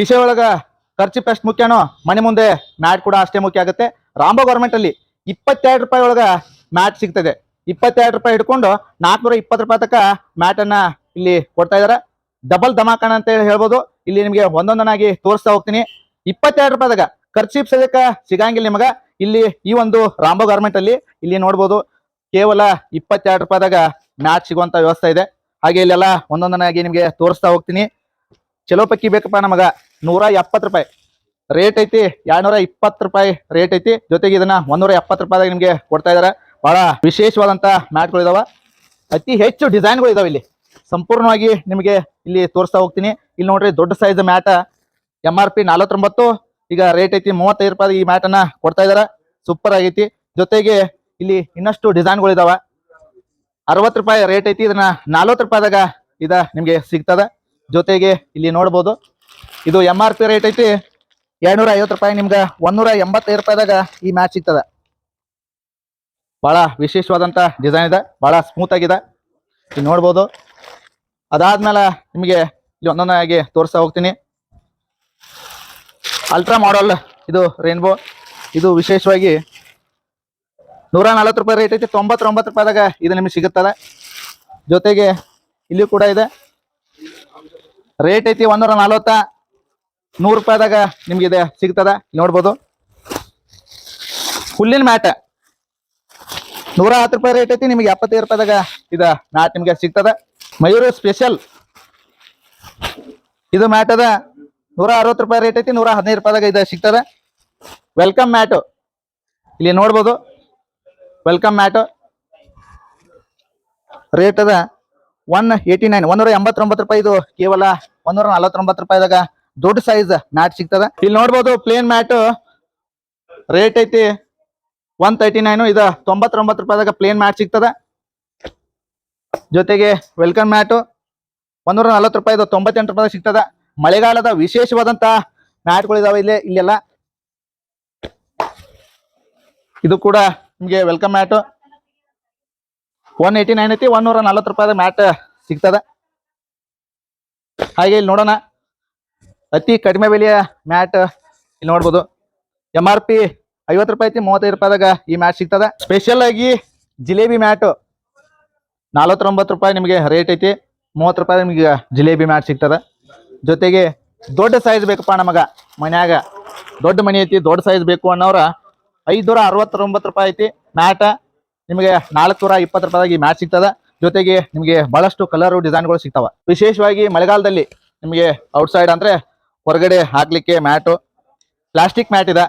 ಕಿಸೆ ಒಳಗ ಖರ್ಚು ಎಷ್ಟು ಮುಖ್ಯನೋ ಮನೆ ಮುಂದೆ ಮ್ಯಾಟ್ ಕೂಡ ಅಷ್ಟೇ ಮುಖ್ಯ ಆಗುತ್ತೆ. ರಾಂಬೋ ಗೌರ್ಮೆಂಟ್ ಅಲ್ಲಿ ಇಪ್ಪತ್ತೆರಡು ರೂಪಾಯಿ ಒಳಗ ಮ್ಯಾಟ್ ಸಿಗ್ತದೆ. ಇಪ್ಪತ್ತೆರಡು ರೂಪಾಯಿ ಹಿಡ್ಕೊಂಡು ನಾಲ್ಕುನೂರ ಇಪ್ಪತ್ತು ರೂಪಾಯಿ ತಕ್ಕ ಮ್ಯಾಟ್ ಅನ್ನ ಇಲ್ಲಿ ಕೊಡ್ತಾ ಇದಾರೆ. ಡಬಲ್ ಧಮಾಕಣ ಅಂತ ಹೇಳಿ ಹೇಳ್ಬೋದು. ಇಲ್ಲಿ ನಿಮಗೆ ಒಂದೊಂದನಾಗಿ ತೋರಿಸ್ತಾ ಹೋಗ್ತೀನಿ. ಇಪ್ಪತ್ತೆರಡು ರೂಪಾಯಿದಾಗ ಖರ್ಚು ಸದ್ಯಕ್ಕ ಸಿಗಂಗಿಲ್ಲ ನಿಮಗ. ಇಲ್ಲಿ ಈ ಒಂದು ರಾಂಬೋ ಗಾರ್ಮೆಂಟ್ ಅಲ್ಲಿ ಇಲ್ಲಿ ನೋಡ್ಬೋದು. ಕೇವಲ ಇಪ್ಪತ್ತೆರಡು ರೂಪಾಯಿದಾಗ ಮ್ಯಾಟ್ ಸಿಗುವಂತ ವ್ಯವಸ್ಥೆ ಇದೆ. ಹಾಗೆ ಇಲ್ಲೆಲ್ಲ ಒಂದೊಂದನಾಗಿ ನಿಮಗೆ ತೋರಿಸ್ತಾ ಹೋಗ್ತೀನಿ. ಚಲೋ ಪಕ್ಕಿ ಬೇಕಪ್ಪ ನಮಗ. ನೂರ ಎಪ್ಪತ್ತು ರೂಪಾಯಿ. ರೇಟ್ ಐತಿ, ಎರಡ್ನೂರ ಇಪ್ಪತ್ತು ರೂಪಾಯಿ ರೇಟ್ ಐತಿ. ಜೊತೆಗೆ ಇದನ್ನ ಒಂದೂರ ಎಪ್ಪತ್ತು ರೂಪಾಯಿದಾಗ ನಿಮಗೆ ಕೊಡ್ತಾ ಇದಾರೆ. ಬಹಳ ವಿಶೇಷವಾದಂತ ಮ್ಯಾಟ್ಗಳು ಇದಾವ. ಅತಿ ಹೆಚ್ಚು ಡಿಸೈನ್ಗಳು ಇದಾವೆ ಇಲ್ಲಿ. ಸಂಪೂರ್ಣವಾಗಿ ನಿಮಗೆ ಇಲ್ಲಿ ತೋರಿಸ್ತಾ ಹೋಗ್ತೀನಿ. ಇಲ್ಲಿ ನೋಡ್ರಿ ದೊಡ್ಡ size mat. M R P ನಲವತ್ತೊಂಬತ್ತು. ಈಗ ರೇಟ್ ಐತಿ ಮೂವತ್ತೈದು ರೂಪಾಯಿ ಈ ಮ್ಯಾಟ್ ಅನ್ನ ಕೊಡ್ತಾ ಇದಾರೆ. ಸೂಪರ್ ಆಗೈತಿ. ಜೊತೆಗೆ ಇಲ್ಲಿ ಇನ್ನಷ್ಟು ಡಿಸೈನ್ಗಳು ಇದಾವ. ಅರವತ್ತು ರೂಪಾಯಿ ರೇಟ್ ಐತಿ. ಇದನ್ನ ನಲವತ್ತು ರೂಪಾಯಿದಾಗ ಇದ ನಿಮಗೆ ಸಿಗ್ತದ. ಜೊತೆಗೆ ಇಲ್ಲಿ ನೋಡ್ಬೋದು. ಇದು ಎಂ ಆರ್ ಪಿ ರೇಟ್ ಐತಿ. ಎರಡ್ನೂರ ಐವತ್ತು ರೂಪಾಯಿ ನಿಮ್ಗೆ ಒಂದೂರ ಎಂಬತ್ತೈದು ರೂಪಾಯಿದಾಗ ಈ ಮ್ಯಾಚ್ ಸಿಗ್ತದ. ಬಹಳ ವಿಶೇಷವಾದಂತ ಡಿಸೈನ್ ಇದೆ. ಬಹಳ ಸ್ಮೂತ್ ಆಗಿದೆ. ಇಲ್ಲಿ ನೋಡ್ಬೋದು. ಅದಾದ್ಮೇಲೆ ನಿಮಗೆ ಇಲ್ಲಿ ಒಂದೊಂದಾಗಿ ತೋರಿಸ್ತಾ ಹೋಗ್ತೀನಿ. ಅಲ್ಟ್ರಾ ಮಾಡಲ್ ಇದು ರೇನ್ಬೋ ಇದು ವಿಶೇಷವಾಗಿ ನೂರ ನಲವತ್ತು ರೂಪಾಯಿ ರೇಟ್ ಐತಿ. ತೊಂಬತ್ತೊಂಬತ್ತು ರೂಪಾಯಿದಾಗ ಇದು ನಿಮಗೆ ಸಿಗುತ್ತದೆ ಜೊತೆಗೆ ಇಲ್ಲಿ ಕೂಡ ಇದೆ. ರೇಟ್ ಐತಿ ಒಂದೂರ ನಲ್ವತ್ತ, ನೂರು ರೂಪಾಯಿದಾಗ ನಿಮ್ಗೆ ಇದೆ ಸಿಗ್ತದ? ನೋಡ್ಬೋದು. ಹುಲ್ಲಿನ ಮ್ಯಾಟ್. ನೂರ ಹತ್ತು ರೂಪಾಯಿ ರೇಟ್ ಐತಿ, ನಿಮಗೆ ಎಪ್ಪತ್ತೈದು ರೂಪಾಯಿದಾಗ ಇದ ಮ್ಯಾಟ್ ನಿಮ್ಗೆ ಸಿಗ್ತದ. ಮಯೂರು ಸ್ಪೆಷಲ್ ಇದು ಮ್ಯಾಟ್ ಅದ ನೂರ ಅರವತ್ತು ರೂಪಾಯಿ ರೇಟ್ ಐತಿ, ನೂರ ಹದಿನೈದು ರೂಪಾಯಿದಾಗ ಇದು ಸಿಗ್ತದ. Welcome mat. ಇಲ್ಲಿ ನೋಡ್ಬೋದು. Welcome mat. ರೇಟ್ ಅದ ಒನ್ ಏಯ್ಟಿ ನೈನ್ ಒಂದೂರ ಎಂಬತ್ತೊಂಬತ್ತು ರೂಪಾಯಿ ಇದು ಕೇವಲ ಒಂದೂರ ನಲವತ್ತೊಂಬತ್ತು ರೂಪಾಯಿದಾಗ ದೊಡ್ಡ ಸೈಜ್ ಮ್ಯಾಟ್ ಸಿಗ್ತದೆ. ಇಲ್ಲಿ ನೋಡ್ಬೋದು ಪ್ಲೇನ್ ಮ್ಯಾಟ್ ರೇಟ್ ಐತಿ ಒನ್ ತರ್ಟಿ ನೈನು ಇದು ತೊಂಬತ್ತೊಂಬತ್ತು ರೂಪಾಯಿದಾಗ ಪ್ಲೇನ್ ಮ್ಯಾಟ್ ಸಿಗ್ತದೆ. ಜೊತೆಗೆ ವೆಲ್ಕಮ್ ಮ್ಯಾಟು ಒಂದೂರ ನಲವತ್ತು ರೂಪಾಯಿ ಇದು ತೊಂಬತ್ತೆಂಟು ರೂಪಾಯಿ ಸಿಗ್ತದೆ. ಮಳೆಗಾಲದ ವಿಶೇಷವಾದಂತ ಮ್ಯಾಟ್ಗಳು ಇದಾವೆ ಇಲ್ಲಿ, ಇಲ್ಲೆಲ್ಲ. ಇದು ಕೂಡ ನಿಮಗೆ welcome mat one eighty nine ಐತಿ ಒನ್ನೂರ ನಲ್ವತ್ತು ರೂಪಾಯಿ ಮ್ಯಾಟ್ ಸಿಗ್ತದ. ಹಾಗೆ ಇಲ್ಲಿ ನೋಡೋಣ. ಅತಿ ಕಡಿಮೆ ಬೆಲೆಯ ಮ್ಯಾಟ್ ಇಲ್ಲಿ ನೋಡ್ಬೋದು. ಎಂ ಆರ್ ಪಿ ಐವತ್ತು ರೂಪಾಯಿ ಐತಿ, ಮೂವತ್ತೈದು ರೂಪಾಯಿದಾಗ ಈ ಮ್ಯಾಟ್ ಸಿಗ್ತದ. ಸ್ಪೆಷಲ್ ಆಗಿ ಜಿಲೇಬಿ ಮ್ಯಾಟು ನಲವತ್ತೊಂಬತ್ತು ರೂಪಾಯಿ ನಿಮಗೆ ರೇಟ್ ಐತಿ, ಮೂವತ್ತು ರೂಪಾಯಿ ನಿಮಗೆ ಜಿಲೇಬಿ ಮ್ಯಾಟ್ ಸಿಗ್ತದ. ಜೊತೆಗೆ ದೊಡ್ಡ ಸೈಜ್ ಬೇಕಪ್ಪ ನಮಗ, ಮನ್ಯಾಗ. ದೊಡ್ಡ ಮನೆ ಐತಿ, ದೊಡ್ಡ ಸೈಜ್ ಬೇಕು ಅನ್ನೋರ ಐದ್ನೂರ ಅರವತ್ತೊಂಬತ್ತು ರೂಪಾಯಿ ಐತಿ ಮ್ಯಾಟ. ನಿಮಗೆ ನಾಲ್ಕುನೂರ ಇಪ್ಪತ್ತು ರೂಪಾಯಿದಾಗ ಈ ಮ್ಯಾಟ್ ಸಿಗ್ತದ. ಜೊತೆಗೆ ನಿಮಗೆ ಬಹಳಷ್ಟು ಕಲರ್ ಡಿಸೈನ್ಗಳು ಸಿಗ್ತಾವ. ವಿಶೇಷವಾಗಿ ಮಳೆಗಾಲದಲ್ಲಿ ನಿಮಗೆ ಔಟ್ಸೈಡ್ ಅಂದ್ರೆ ಹೊರಗಡೆ ಹಾಕ್ಲಿಕ್ಕೆ ಮ್ಯಾಟು ಪ್ಲಾಸ್ಟಿಕ್ ಮ್ಯಾಟ್ ಇದೆ.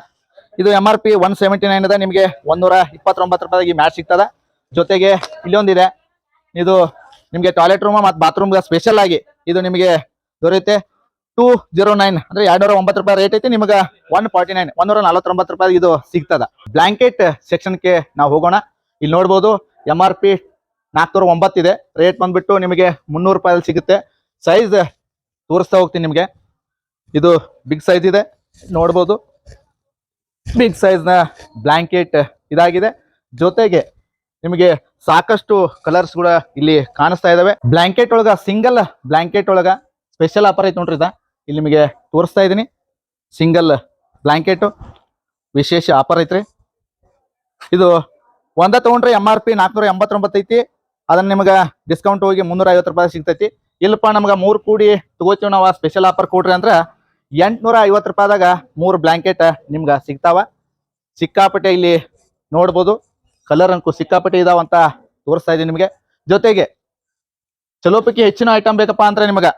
ಇದು M R P one seventy nine ಇದೆ. ನಿಮಗೆ ಒಂದೂರ ಇಪ್ಪತ್ತೊಂಬತ್ತು ರೂಪಾಯಿಗೆ ಈ ಮ್ಯಾಟ್ ಸಿಗ್ತದ. ಜೊತೆಗೆ ಇಲ್ಲೊಂದಿದೆ. ಇದು ನಿಮಗೆ ಟಾಯ್ಲೆಟ್ ರೂಮ್ ಮತ್ತು ಬಾತ್ರೂಮ್ ಸ್ಪೆಷಲ್ ಆಗಿ ಇದು ನಿಮಗೆ ದೊರೆಯುತ್ತೆ. ಟೂ ಜೀರೋ ನೈನ್ ಅಂದ್ರೆ ಎರಡ್ನೂರ ಒಂಬತ್ತು ರೂಪಾಯಿ ರೇಟ್ ಐತಿ. ನಿಮಗೆ ಒನ್ ಫಾರ್ಟಿ ನೈನ್ ಒಂದೂರ ನಲವತ್ತೊಂಬತ್ತು ರೂಪಾಯಿ ಇದು ಸಿಗ್ತದ. ಬ್ಲಾಂಕೆಟ್ ಸೆಕ್ಷನ್ಗೆ ನಾವು ಹೋಗೋಣ. ಇಲ್ಲಿ ನೋಡ್ಬೋದು ಎಂ ಆರ್ ಪಿ ನಾಲ್ಕುನೂರ ಒಂಬತ್ತಿದೆ ರೇಟ್ ಬಂದ್ಬಿಟ್ಟು ನಿಮಗೆ ಮುನ್ನೂರು ರೂಪಾಯಲ್ಲಿ ಸಿಗುತ್ತೆ. ಸೈಜ್ ತೋರಿಸ್ತಾ ಹೋಗ್ತೀನಿ ನಿಮಗೆ. ಇದು ಬಿಗ್ ಸೈಜ್ ಇದೆ. ನೋಡ್ಬೋದು. ಬಿಗ್ ಸೈಜ್ನ ಬ್ಲ್ಯಾಂಕೆಟ್ ಇದಾಗಿದೆ. ಜೊತೆಗೆ ನಿಮಗೆ ಸಾಕಷ್ಟು ಕಲರ್ಸ್ ಕೂಡ ಇಲ್ಲಿ ಕಾಣಿಸ್ತಾ ಇದಾವೆ. ಬ್ಲ್ಯಾಂಕೆಟ್ ಒಳಗ ಸಿಂಗಲ್ ಬ್ಲ್ಯಾಂಕೆಟ್ ಒಳಗ ಸ್ಪೆಷಲ್ ಆಫರ್ ಐತೆ ನೋಡ್ರಿ ಇದ. ಇಲ್ಲಿ ನಿಮಗೆ ತೋರಿಸ್ತಾ ಇದ್ದೀನಿ. ಸಿಂಗಲ್ ಬ್ಲ್ಯಾಂಕೆಟು ವಿಶೇಷ ಆಫರ್ ಐತ್ರಿ. ಇದು ಒಂದ ತಗೊಂಡ್ರೆ ಎಂ ಆರ್ ಪಿ ನಾಲ್ಕನೂರ ಎಂಬತ್ತೊಂಬತ್ತು ಐತಿ. ಅದನ್ನ ನಿಮ್ಗೆ ಡಿಸ್ಕೌಂಟ್ ಹೋಗಿ ಮುನ್ನೂರ ಐವತ್ತು ರೂಪಾಯಿ ಸಿಗ್ತೈತಿ. ಇಲ್ಲಪ್ಪ, ನಮ್ಗೆ ಮೂರು ಕೂಡಿ ತಗೋತೀವಿ ನಾವು ಸ್ಪೆಷಲ್ ಆಫರ್ ಕೊಡ್ರಿ ಅಂದ್ರೆ ಎಂಟುನೂರ ಐವತ್ತು ರೂಪಾಯಿದಾಗ ಮೂರು ಬ್ಲಾಂಕೆಟ್ ನಿಮ್ಗೆ ಸಿಗ್ತಾವ. ಸಿಕ್ಕಾಪಟ್ಟೆ ಇಲ್ಲಿ ನೋಡ್ಬೋದು. ಕಲರ್ ಅಂಕು ಸಿಕ್ಕಾಪಟ್ಟೆ ಇದಾವಂತ ತೋರಿಸ್ತಾ ಇದೀನಿ ನಿಮಗೆ. ಜೊತೆಗೆ ಚಲೋ ಪೈಕಿ ಹೆಚ್ಚಿನ ಐಟಮ್ ಬೇಕಪ್ಪ ಅಂದ್ರೆ ನಿಮಗೆ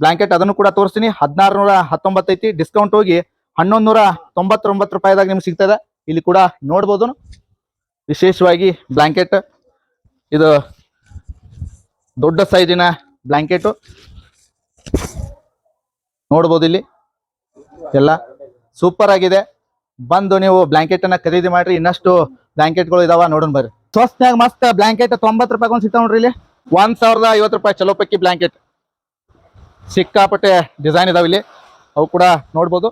ಬ್ಲಾಂಕೆಟ್ ಅದನ್ನು ಕೂಡ ತೋರಿಸ್ತೀನಿ. ಹದಿನಾರು ನೂರ ಹತ್ತೊಂಬತ್ತು ಐತಿ. ಡಿಸ್ಕೌಂಟ್ ಹೋಗಿ ಹನ್ನೊಂದು ನೂರ ತೊಂಬತ್ತೊಂಬತ್ತು ರೂಪಾಯಿದಾಗ ನಿಮ್ಗೆ ಸಿಗ್ತದೆ. ಇಲ್ಲಿ ಕೂಡ ನೋಡ್ಬೋದು. ವಿಶೇಷವಾಗಿ ಬ್ಲ್ಯಾಂಕೆಟ್ ಇದು ದೊಡ್ಡ ಸೈಜಿನ ಬ್ಲ್ಯಾಂಕೆಟು ನೋಡ್ಬೋದು ಇಲ್ಲಿ. ಎಲ್ಲ ಸೂಪರ್ ಆಗಿದೆ. ಬಂದು ನೀವು ಬ್ಲಾಂಕೆಟ್ ಅನ್ನ ಖರೀದಿ ಮಾಡ್ರಿ. ಇನ್ನಷ್ಟು ಬ್ಲಾಂಕೆಟ್ಗಳು ಇದಾವ ನೋಡೋಣ ಬರ್ರಿ. ಸ್ವಸ್ತ್ನಾಗ ಮಸ್ತ್ ಬ್ಲ್ಯಾಂಕೆಟ್ ತೊಂಬತ್ತು ರೂಪಾಯಿ ಒಂದು ಸಿಗ್ತಾವ ನೋಡ್ರಿ ಇಲ್ಲಿ. ಒಂದ್ ಸಾವಿರದ ಐವತ್ತು ರೂಪಾಯಿ ಚಲೋ ಪೈಕಿ ಬ್ಲಾಂಕೆಟ್ ಸಿಕ್ಕಾಪಟ್ಟೆ ಡಿಸೈನ್ ಇದಾವ ಇಲ್ಲಿ. ಅವು ಕೂಡ ನೋಡ್ಬೋದು.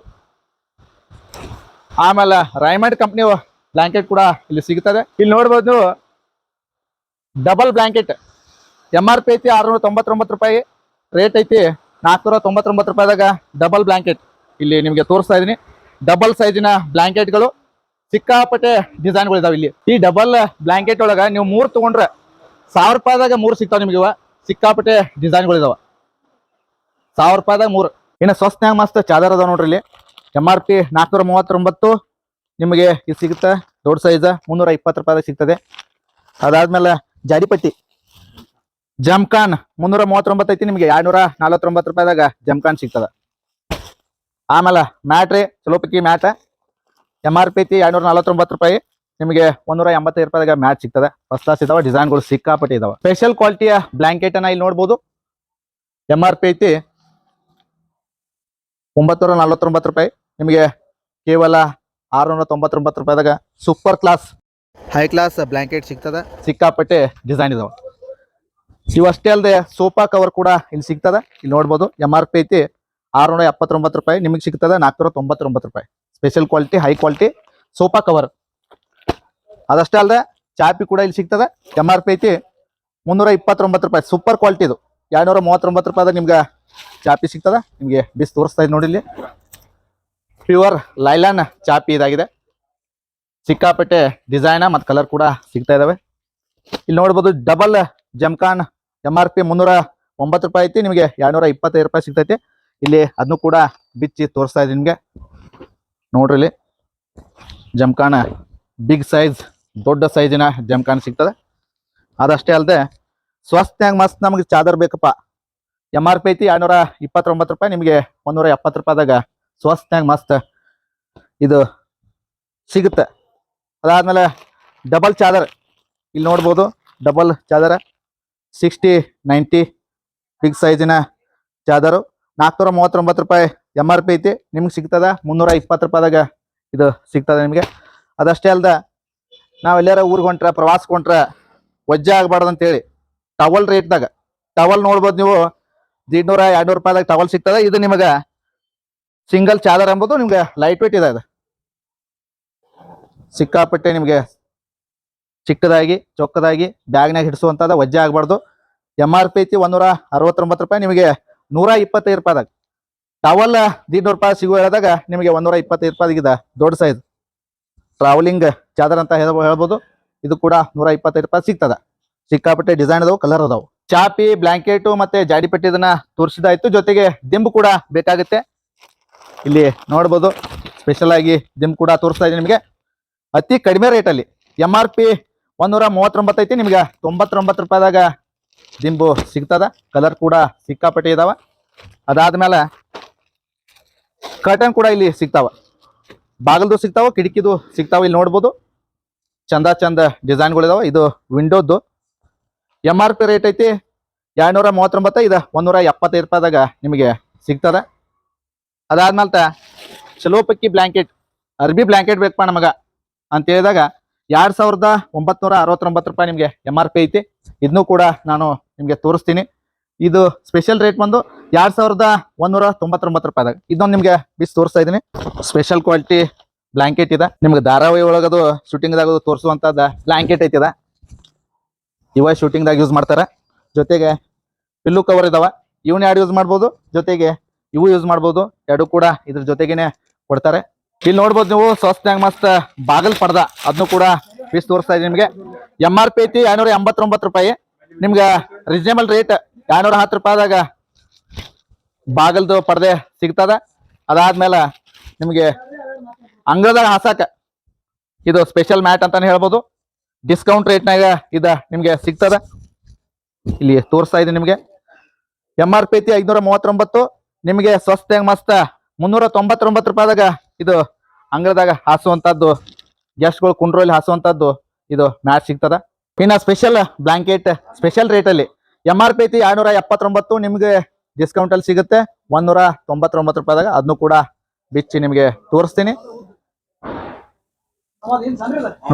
ಆಮೇಲೆ ರೈಮಂಡ್ ಕಂಪ್ನಿ ಬ್ಲಾಂಕೆಟ್ ಕೂಡ ಇಲ್ಲಿ ಸಿಗ್ತದೆ ಇಲ್ಲಿ ನೋಡ್ಬೋದು double blanket M R P ಐತಿ ಆರ್ನೂರ ತೊಂಬತ್ತೊಂಬತ್ತು ರೂಪಾಯಿ. ರೇಟ್ ಐತಿ ನಾಲ್ಕುನೂರ ತೊಂಬತ್ತೊಂಬತ್ತು ರೂಪಾಯಿದಾಗ ಡಬಲ್ ಬ್ಲಾಂಕೆಟ್ ಇಲ್ಲಿ ನಿಮಗೆ ತೋರಿಸ್ತಾ ಇದೀನಿ ಡಬಲ್ ಸೈಜಿನ ಬ್ಲಾಂಕೆಟ್ಗಳು ಸಿಕ್ಕಾಪಟ್ಟೆ ಡಿಸೈನ್ಗಳು ಇದಾವೆ ಇಲ್ಲಿ. ಈ ಡಬಲ್ ಬ್ಲಾಂಕೆಟ್ ಒಳಗ ನೀವು ಮೂರು ತೊಗೊಂಡ್ರೆ ಸಾವಿರ ರೂಪಾಯಿದಾಗ ಮೂರು ಸಿಗ್ತಾವೆ ನಿಮಗೆ ಇವ. ಸಿಕ್ಕಾಪಟ್ಟೆ ಡಿಸೈನ್ಗಳು ಇದಾವೆ ಸಾವಿರ ರೂಪಾಯಿದಾಗ ಮೂರು. ಇನ್ನು ಸ್ವಸ್ನ್ಯಾಗ ಮಸ್ತ್ ಚಾದರ್ ಅದಾವ ನೋಡ್ರಿ ಇಲ್ಲಿ. ಎಂ ಆರ್ ಪಿ ನಾಲ್ಕುನೂರ ಮೂವತ್ತೊಂಬತ್ತು ನಿಮಗೆ ಇದು ಸಿಗುತ್ತೆ? ದೊಡ್ಡ ಸೈಜ ಮುನ್ನೂರ ಇಪ್ಪತ್ತು ರೂಪಾಯಿ ಸಿಗ್ತದೆ. ಅದಾದ್ಮೇಲೆ ಜಾಡಿಪಟ್ಟಿ ಜಮ್ಖಾನ್ ಮುನ್ನೂರ ಮೂವತ್ತೊಂಬತ್ತು ಐತಿ, ನಿಮಗೆ ಎರಡ್ನೂರ ನಲವತ್ತೊಂಬತ್ತು ರೂಪಾಯಿದಾಗ ಜಮ್ಖಾನ್ ಸಿಗ್ತದ. ಆಮೇಲೆ ಮ್ಯಾಟ್ರಿ ಚಲೋಪಕ್ಕಿ ಮ್ಯಾಟ. ಎಂ ಆರ್ ಪಿ ಐತಿ ಎರಡ್ನೂರ ನಲವತ್ತೊಂಬತ್ತು ರೂಪಾಯಿ. ನಿಮಗೆ ಒಂದೂರ ಎಂಬತ್ತೈದು ರೂಪಾಯಿದಾಗ ಮ್ಯಾಟ್ ಸಿಗ್ತದೆ. ಫಸ್ಟ್ ಕ್ಲಾಸ್ ಇದಾವೆ, ಡಿಸೈನ್ಗಳು ಸಿಕ್ಕಾಪಟ್ಟೆ ಇದಾವೆ. ಸ್ಪೆಷಲ್ ಕ್ವಾಲಿಟಿಯ ಬ್ಲಾಂಕೆಟ್ ಅನ್ನ ಇಲ್ಲಿ ನೋಡ್ಬೋದು. ಎಂ ಆರ್ ಪಿ ಐತಿ ಒಂಬತ್ತೂರ ನಲ್ವತ್ತೊಂಬತ್ತು ರೂಪಾಯಿ. ನಿಮಗೆ ಕೇವಲ ಆರುನೂರ ತೊಂಬತ್ತೊಂಬತ್ತು ರೂಪಾಯಿದಾಗ super class high class blanket ಸಿಗ್ತದ? ಸಿಕ್ಕಾಪಟ್ಟೆ ಡಿಸೈನ್ ಇದಾವೆ. ಇವಷ್ಟೇ ಅಲ್ಲದೆ ಸೋಫಾ ಕವರ್ ಕೂಡ ಇಲ್ಲಿ ಸಿಗ್ತದ. ಇಲ್ಲಿ ನೋಡ್ಬೋದು ಎಂ ಆರ್ ಪಿ ಐತಿ ಆರುನೂರ ಎಪ್ಪತ್ತೊಂಬತ್ತು ರೂಪಾಯಿ ನಿಮಗೆ ಸಿಗ್ತದ ನಾಲ್ಕುನೂರ ತೊಂಬತ್ತೊಂಬತ್ತು ರೂಪಾಯಿ. Special quality high quality sofa cover ಅದಷ್ಟೇ ಅಲ್ಲದೆ ಚಾಪಿ ಕೂಡ ಇಲ್ಲಿ ಸಿಗ್ತದೆ ಎಂ ಆರ್ ಪಿ ಐತಿ ಮುನ್ನೂರ ಇಪ್ಪತ್ತೊಂಬತ್ತು ರೂಪಾಯಿ. ಸೂಪರ್ ಕ್ವಾಲಿಟಿ ಇದು. ಎರಡುನೂರ ಮೂವತ್ತೊಂಬತ್ತು ರೂಪಾಯಿದಾಗ ನಿಮ್ಗೆ ಚಾಪಿ ಸಿಗ್ತದೆ ನಿಮಗೆ ಬಿಸ್ ತೋರಿಸ್ತಾ ಇದೆ ನೋಡಿ ಇಲ್ಲಿ ಪ್ಯೂರ್ ಲೈಲಾನ್ ಚಾಪಿ ಇದಾಗಿದೆ. ಸಿಕ್ಕಾಪಟ್ಟೆ ಡಿಸೈನ್ ಮತ್ತು ಕಲರ್ ಕೂಡ ಸಿಗ್ತಾ ಇದಾವೆ. ಇಲ್ಲಿ ನೋಡ್ಬೋದು ಡಬಲ್ ಜಮ್ಕಾನ್ ಎಂ ಆರ್ ಪಿ ಮುನ್ನೂರ ಒಂಬತ್ತು ರೂಪಾಯಿ ಐತಿ, ನಿಮಗೆ ಎರಡ್ನೂರ ಇಪ್ಪತ್ತೈದು ರೂಪಾಯಿ ಸಿಗ್ತೈತಿ. ಇಲ್ಲಿ ಅದನ್ನು ಕೂಡ ಬಿಚ್ಚಿ ತೋರಿಸ್ತಾ ಇದ್ದೀನಿ ನಿಮಗೆ. ನೋಡ್ರಿ ಇಲ್ಲಿ ಜಮ್ಕಾನ ಬಿಗ್ ಸೈಜ್ ದೊಡ್ಡ ಸೈಜಿನ ಜಮ್ಕಾನ್ ಸಿಗ್ತದೆ. ಅದಷ್ಟೇ ಅಲ್ಲದೆ ಸ್ವಸ್ತ್ಯಾಗ ಮಸ್ತ್ ನಮಗೆ ಚಾದರ್ ಬೇಕಪ್ಪ. ಎಂ ಆರ್ ಪಿ ಐತಿ, ಎರಡ್ನೂರ ಇಪ್ಪತ್ತೊಂಬತ್ತು ರೂಪಾಯಿ, ನಿಮಗೆ ಒಂದೂರ ಎಪ್ಪತ್ತು ರೂಪಾಯಿದಾಗ ಸ್ವಸ್ತ್ಯಾಗ ಮಸ್ತ್ ಇದು ಸಿಗುತ್ತೆ. ಅದಾದ್ಮೇಲೆ ಡಬಲ್ ಚಾದರ್. ಇಲ್ಲಿ ನೋಡ್ಬೋದು ಡಬಲ್ ಚಾದರ ಸಿಕ್ಸ್ಟಿ ನೈಂಟಿ ಬಿಗ್ ಸೈಜಿನ ಚಾದರು. ನಾಲ್ಕುನೂರ ಮೂವತ್ತೊಂಬತ್ತು ರೂಪಾಯಿ ಎಂ ಆರ್ ಪಿ ಐತಿ. ನಿಮ್ಗೆ ಸಿಗ್ತದ? ಮುನ್ನೂರ ಇಪ್ಪತ್ತು ರೂಪಾಯಿದಾಗ ಇದು ಸಿಗ್ತದೆ ನಿಮಗೆ. ಅದಷ್ಟೇ ಅಲ್ದ, ನಾವು ಎಲ್ಲಾರ ಊರಿಗೆ ಹೊಂಟ್ರೆ ಪ್ರವಾಸಕ್ಕೆ ಹೊಂಟ್ರೆ ವಜ್ಜೆ ಆಗಬಾರ್ದು ಅಂತೇಳಿ ಟವಲ್ ರೇಟ್ದಾಗ ಟವಲ್ ನೋಡ್ಬೋದು ನೀವು ದೀಡ್ನೂರ ಎರಡ್ನೂರು ರೂಪಾಯಿದಾಗ ಟವಲ್ ಸಿಗ್ತದೆ. ಇದು ನಿಮಗೆ ಸಿಂಗಲ್ ಚಾದರ್ ಎಂಬುದು ನಿಮ್ಗೆ ಲೈಟ್ ವೇಟ್ ಇದೆ ಅದು. ಸಿಕ್ಕಾಪಟ್ಟೆ ನಿಮಗೆ ಚಿಕ್ಕದಾಗಿ, ಚೊಕ್ಕದಾಗಿ ಬ್ಯಾಗ್ನಾಗ ಹಿಡಿಸುವಂಥದ್ದು ವಜ್ಜೆ ಆಗಬಾರ್ದು. ಎಂ ಆರ್ ಪಿ ಐತಿ ಒಂದೂರ ಅರವತ್ತೊಂಬತ್ತು ರೂಪಾಯಿ, ನಿಮಗೆ ನೂರ ಇಪ್ಪತ್ತೈದು ರೂಪಾಯಿದಾಗ ಟವಲ್ ದೀಡ್ನೂರು ರೂಪಾಯಿ ಸಿಗೋ ಹೇಳಿದಾಗ ನಿಮಗೆ ಒಂದೂರ ಇಪ್ಪತ್ತೈದು ರೂಪಾಯಿಗಿದೆ ದೊಡ್ಡ ಸೈಜ್ ಟ್ರಾವೆಲಿಂಗ್ ಚಾದರ್ ಅಂತ ಹೇಳ್ಬೋ, ಹೇಳ್ಬೋದು. ಇದು ಕೂಡ ನೂರ ಇಪ್ಪತ್ತೈದು ರೂಪಾಯಿ ಸಿಗ್ತದ. ಸಿಕ್ಕಾಪಟ್ಟೆ ಡಿಸೈನ್ ಅದಾವು ಕಲರ್ ಅದಾವು. ಚಾಪಿ ಬ್ಲಾಂಕೆಟು ಮತ್ತೆ ಜಾಡಿಪಟ್ಟಿ ಇದನ್ನ ತೋರಿಸಿದಾಯ್ತು. ಜೊತೆಗೆ ದಿಂಬು ಕೂಡ ಬೇಕಾಗುತ್ತೆ. ಇಲ್ಲಿ ನೋಡ್ಬೋದು ಸ್ಪೆಷಲ್ ಆಗಿ ಜಿಮ್ ಕೂಡ ತೋರಿಸ್ತಾ ಇದ್ದೀನಿ ನಿಮಗೆ. ಅತಿ ಕಡಿಮೆ ರೇಟಲ್ಲಿ ಎಂ ಆರ್ ಪಿ ಒಂದೂರ ಮೂವತ್ತೊಂಬತ್ತು ಐತಿ, ನಿಮ್ಗೆ ತೊಂಬತ್ತೊಂಬತ್ತು ರೂಪಾಯಿದಾಗ ದಿಂಬು ಸಿಗ್ತದ. ಕಲರ್ ಕೂಡ ಸಿಕ್ಕಾಪಟ್ಟೆ ಇದಾವ. ಅದಾದ್ಮೇಲೆ ಕರ್ಟನ್ ಕೂಡ ಇಲ್ಲಿ ಸಿಗ್ತಾವ. ಬಾಗಲ್ದು ಸಿಗ್ತಾವ, ಕಿಟಕಿದು ಸಿಗ್ತಾವ, ಇಲ್ಲಿ ನೋಡ್ಬೋದು. ಚಂದ ಚಂದ ಡಿಸೈನ್ಗಳಿದಾವೆ. ಇದು ವಿಂಡೋದ್ದು ಎಂ ಆರ್ ಪಿ ರೇಟ್ ಐತಿ ಎರಡ್ನೂರ ಮೂವತ್ತೊಂಬತ್ತು ಇದು ಒಂದೂರ ಎಪ್ಪತ್ತೈದು ರೂಪಾಯಿದಾಗ ನಿಮಗೆ ಸಿಗ್ತದ. ಅದಾದ್ಮೇಲೆ ಚಲೋ ಪಕ್ಕಿ ಬ್ಲಾಂಕೆಟ್, ಅರ್ಬಿ ಬ್ಲಾಂಕೆಟ್ ಬೇಕಪ್ಪ ನಮಗ. ಅಂತ ಹೇಳಿದಾಗ ಎರಡ್ ಸಾವಿರದ ಒಂಬತ್ನೂರ ಅರವತ್ತೊಂಬತ್ತು ರೂಪಾಯಿ ನಿಮಗೆ ಎಂ ಆರ್ ಪಿ ಐತಿ. ಇದನ್ನು ಕೂಡ ನಾನು ನಿಮಗೆ ತೋರಿಸ್ತೀನಿ. ಇದು ಸ್ಪೆಷಲ್ ರೇಟ್ ಬಂದು ಎರಡ್ ಸಾವಿರದ ಒಂದೂರ ತೊಂಬತ್ತೊಂಬತ್ತು ರೂಪಾಯಿದಾಗ. ಇದೊಂದು ನಿಮಗೆ ಬಿಸ್ ತೋರಿಸ್ತಾ ಇದ್ದೀನಿ. ಸ್ಪೆಷಲ್ ಕ್ವಾಲಿಟಿ ಬ್ಲಾಂಕೆಟ್ ಇದೆ. ನಿಮ್ಗೆ ಧಾರಾವಾಹಿ ಒಳಗದು ಶೂಟಿಂಗ್ದಾಗ ತೋರಿಸುವಂಥದ್ದು ಬ್ಲಾಂಕೆಟ್ ಐತಿದ ಇವ ಶೂಟಿಂಗ್ದಾಗ ಯೂಸ್ ಮಾಡ್ತಾರ. ಜೊತೆಗೆ ಪಿಲ್ಲು ಕವರ್ ಇದಾವ. ಇವನ್ ಎರಡು ಯೂಸ್ ಮಾಡ್ಬೋದು? ಜೊತೆಗೆ ಇವು ಯೂಸ್ ಮಾಡ್ಬೋದು. ಎರಡು ಕೂಡ ಇದ್ರ ಜೊತೆಗೇನೆ ಕೊಡ್ತಾರೆ. ಇಲ್ಲಿ ನೋಡ್ಬೋದು ನೀವು ಸ್ವಸ್ತ್ನಾಗ ಮಸ್ತ್ ಬಾಗಲ್ ಪಡ್ದ ಅದನ್ನು ಕೂಡ ಪೀಸ್ ತೋರಿಸ್ತಾ ಇದೆ ನಿಮಗೆ. ಎಂ ಆರ್ ಪಿ ಐತಿ ಎರಡ್ನೂರ ಎಂಬತ್ತೊಂಬತ್ತು ರೂಪಾಯಿ. ನಿಮ್ಗೆ ರೀಸನೇಬಲ್ ರೇಟ್ ಎರಡ್ನೂರ ಹತ್ತು ರೂಪಾಯಿದಾಗ ಬಾಗಲ್ದು ಪರ್ದೆ ಸಿಗ್ತದ. ಅದಾದ್ಮೇಲೆ ನಿಮಗೆ ಅಂಗಳದಾಗ ಹಾಸಕ ಇದು ಸ್ಪೆಷಲ್ ಮ್ಯಾಟ್ ಅಂತಾನೆ ಹೇಳ್ಬೋದು. ಡಿಸ್ಕೌಂಟ್ ರೇಟ್ನಾಗ ಇದ ನಿಮಗೆ ಸಿಗ್ತದ. ಇಲ್ಲಿ ತೋರಿಸ್ತಾ ಇದೆ ನಿಮಗೆ. ಎಂ ಆರ್ ಪಿ ಐತಿ ಐದ್ನೂರ ಮೂವತ್ತೊಂಬತ್ತು. ನಿಮಗೆ ಸ್ವಸ್ಥ ಮಸ್ತ ಮುನ್ನೂರ ತೊಂಬತ್ತೊಂಬತ್ತು ರೂಪಾಯಿದಾಗ ಇದು ಅಂಗಳದಾಗ ಹಾಸುವಂತದ್ದು ಗೆಸ್ಟ್ಗಳು ಕುಂಡ್ರೋಲಿ ಹಾಸುವಂತದ್ದು ಇದು ಮ್ಯಾಚ್ ಸಿಗ್ತದ. ಇನ್ನ ಸ್ಪೆಷಲ್ ಬ್ಲಾಂಕೆಟ್ ಸ್ಪೆಷಲ್ ರೇಟಲ್ಲಿ ಎಂ ಆರ್ ಪಿ ಐತಿ ಎರಡ್ನೂರ ಎಪ್ಪತ್ತೊಂಬತ್ತು ನಿಮಗೆ ಡಿಸ್ಕೌಂಟ್ ಅಲ್ಲಿ ಸಿಗುತ್ತೆ. ಒಂದೂರ ತೊಂಬತ್ತೊಂಬತ್ತು ರೂಪಾಯಿದಾಗ ಅದನ್ನು ಕೂಡ ಬಿಚ್ಚಿ ನಿಮಗೆ ತೋರಿಸ್ತೀನಿ.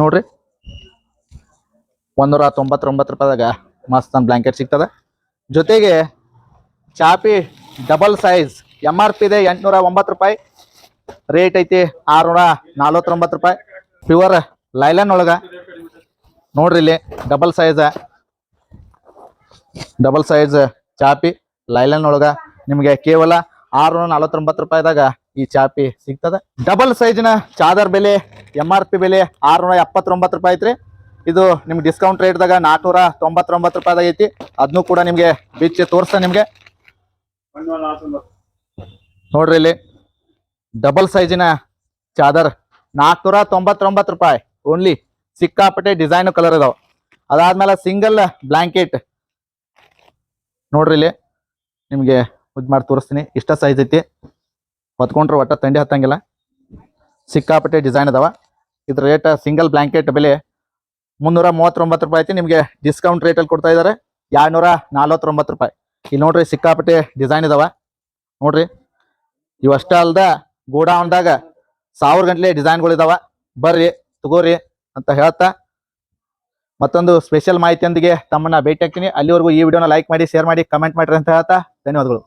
ನೋಡ್ರಿ. ಒಂದೂರ ತೊಂಬತ್ತೊಂಬತ್ತು ರೂಪಾಯಿದಾಗ ಮಸ್ತ್ ಒಂದು ಬ್ಲಾಂಕೆಟ್ ಸಿಗ್ತದೆ. ಜೊತೆಗೆ ಚಾಪಿ double size M R P ಇದೆ, ಎಂಟುನೂರ ಒಂಬತ್ತು ರೂಪಾಯಿ. ರೇಟ್ ಐತಿ ಆರುನೂರ ನಲ್ವತ್ತೊಂಬತ್ತು ರೂಪಾಯಿ. ಪ್ಯೂರ್ ಲೈಲನ್ ಒಳಗ. ನೋಡ್ರಿ ಇಲ್ಲಿ ಡಬಲ್ ಸೈಜ್ ಡಬಲ್ ಸೈಜ್ ಚಾಪಿ ಲೈಲನ್ ಒಳಗ. ನಿಮಗೆ ಕೇವಲ ಆರುನೂರ ನಲವತ್ತೊಂಬತ್ತು ರೂಪಾಯಿದಾಗ ಈ ಚಾಪಿ ಸಿಗ್ತದೆ. ಡಬಲ್ ಸೈಜ್ನ ಚಾದರ್ ಬೆಲೆ ಎಂ ಆರ್ ಪಿ ಬೆಲೆ ಆರುನೂರ ಎಪ್ಪತ್ತೊಂಬತ್ತು ರೂಪಾಯಿ ಐತ್ರಿ. ಇದು ನಿಮ್ಗೆ ಡಿಸ್ಕೌಂಟ್ ರೇಟ್ದಾಗ ನಾಲ್ಕುನೂರ ತೊಂಬತ್ತೊಂಬತ್ತು ರೂಪಾಯಿದಾಗ ಐತಿ. ಅದನ್ನು ಕೂಡ ನಿಮಗೆ ಬಿಚ್ಚಿ ತೋರಿಸ್ತಾ ನಿಮ್ಗೆ. ನೋಡ್ರಿ ಇಲ್ಲಿ ಡಬಲ್ ಸೈಜಿನ ಚಾದರ್. ನಾಲ್ಕುನೂರ ತೊಂಬತ್ತೊಂಬತ್ತು ರೂಪಾಯಿ. ಓನ್ಲಿ ಸಿಕ್ಕಾಪಟ್ಟೆ ಡಿಸೈನ್ ಕಲರ್ ಇದಾವ. ಅದಾದ್ಮೇಲೆ ಸಿಂಗಲ್ ಬ್ಲಾಂಕೆಟ್ ನೋಡ್ರಿ ಇಲ್ಲಿ ನಿಮಗೆ ಇದು ಮಾಡಿ ತೋರಿಸ್ತೀನಿ. ಇಷ್ಟ ಸೈಜ್ ಐತಿ. ಹೊತ್ಕೊಂಡ್ರೆ ಒಟ್ಟ ತಂಡಿ ಹತ್ತಂಗಿಲ್ಲ. ಸಿಕ್ಕಾಪಟ್ಟೆ ಡಿಸೈನ್ ಅದಾವ ಇದ್ರ ರೇಟ್ ಸಿಂಗಲ್ ಬ್ಲಾಂಕೆಟ್ ಬೆಲೆ ಮುನ್ನೂರ ಮೂವತ್ತೊಂಬತ್ತು ರೂಪಾಯಿ ಐತಿ. ನಿಮಗೆ ಡಿಸ್ಕೌಂಟ್ ರೇಟಲ್ಲಿ ಕೊಡ್ತಾ ಇದ್ದಾರೆ ಎರಡ್ನೂರ ನಲ್ವತ್ತೊಂಬತ್ತು ರೂಪಾಯಿ. ಇಲ್ಲಿ ನೋಡ್ರಿ ಸಿಕ್ಕಾಪಟ್ಟೆ ಡಿಸೈನ್ ಇದಾವ. ನೋಡ್ರಿ ಇವಷ್ಟೇ ಅಲ್ದ ಗೋಡೌನ್ದಾಗ ಸಾವಿರ ಗಂಟ್ಲೆ ಡಿಸೈನ್ಗಳಿದಾವ ಬರ್ರಿ, ತಗೋರಿ ಅಂತ ಹೇಳ್ತಾ. ಮತ್ತೊಂದು ಸ್ಪೆಷಲ್ ಮಾಹಿತಿಯೊಂದಿಗೆ ತಮ್ಮನ್ನ ಭೇಟಿ ಹಾಕ್ತೀನಿ ಅಲ್ಲಿವರೆಗೂ ಈ ವಿಡಿಯೋನ ಲೈಕ್ ಮಾಡಿ ಶೇರ್ ಮಾಡಿ ಕಮೆಂಟ್ ಮಾಡ್ರಿ ಅಂತ ಹೇಳ್ತಾ. ಧನ್ಯವಾದಗಳು.